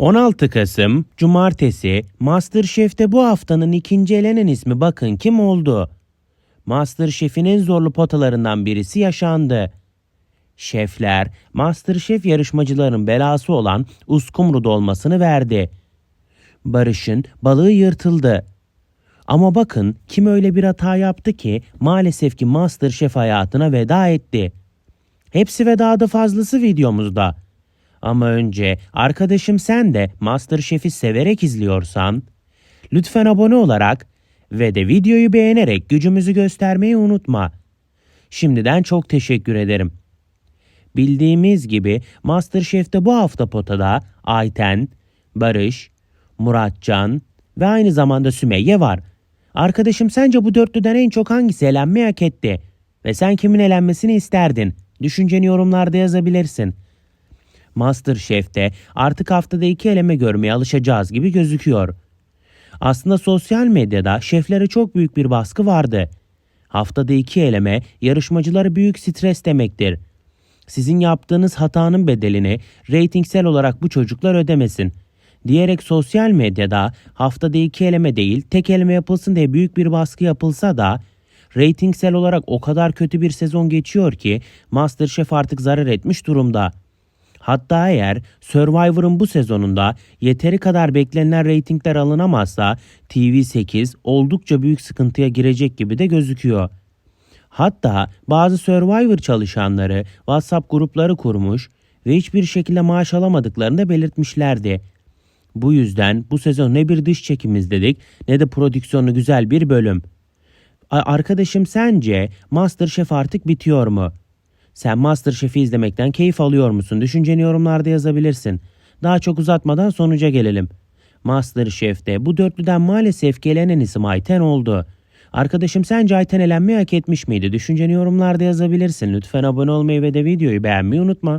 16 Kasım Cumartesi Masterchef'te bu haftanın ikinci elenen ismi bakın kim oldu? Masterchef'in en zorlu potalarından birisi yaşandı. Şefler Masterchef yarışmacıların belası olan uskumru dolmasını verdi. Barış'ın balığı yırtıldı. Ama bakın kim öyle bir hata yaptı ki maalesef ki Masterchef hayatına veda etti. Hepsi ve daha da fazlası videomuzda. Ama önce arkadaşım sen de Masterchef'i severek izliyorsan lütfen abone olarak ve de videoyu beğenerek gücümüzü göstermeyi unutma. Şimdiden çok teşekkür ederim. Bildiğimiz gibi Masterchef'te bu hafta potada Ayten, Barış, Muratcan ve aynı zamanda Sümeyye var. Arkadaşım sence bu dörtlüden en çok hangisi elenmeyi hak etti? Ve sen kimin elenmesini isterdin? Düşünceni yorumlarda yazabilirsin. Masterchef'te artık haftada iki eleme görmeye alışacağız gibi gözüküyor. Aslında sosyal medyada şeflere çok büyük bir baskı vardı. Haftada iki eleme yarışmacılara büyük stres demektir. Sizin yaptığınız hatanın bedelini reytingsel olarak bu çocuklar ödemesin. Diyerek sosyal medyada haftada iki eleme değil tek eleme yapılsın diye büyük bir baskı yapılsa da reytingsel olarak o kadar kötü bir sezon geçiyor ki Masterchef artık zarar etmiş durumda. Hatta eğer Survivor'ın bu sezonunda yeteri kadar beklenilen reytingler alınamazsa TV8 oldukça büyük sıkıntıya girecek gibi de gözüküyor. Hatta bazı Survivor çalışanları WhatsApp grupları kurmuş ve hiçbir şekilde maaş alamadıklarını da belirtmişlerdi. Bu yüzden bu sezon ne bir dış çekim izledik ne de prodüksiyonu güzel bir bölüm. Arkadaşım sence Masterchef artık bitiyor mu? Sen Masterchef'i izlemekten keyif alıyor musun? Düşünceni yorumlarda yazabilirsin. Daha çok uzatmadan sonuca gelelim. Masterchef'te bu dörtlüden maalesef gelenen isim Ayten oldu. Arkadaşım sence Ayten elenmeyi hak etmiş miydi? Düşünceni yorumlarda yazabilirsin. Lütfen abone olmayı ve de videoyu beğenmeyi unutma.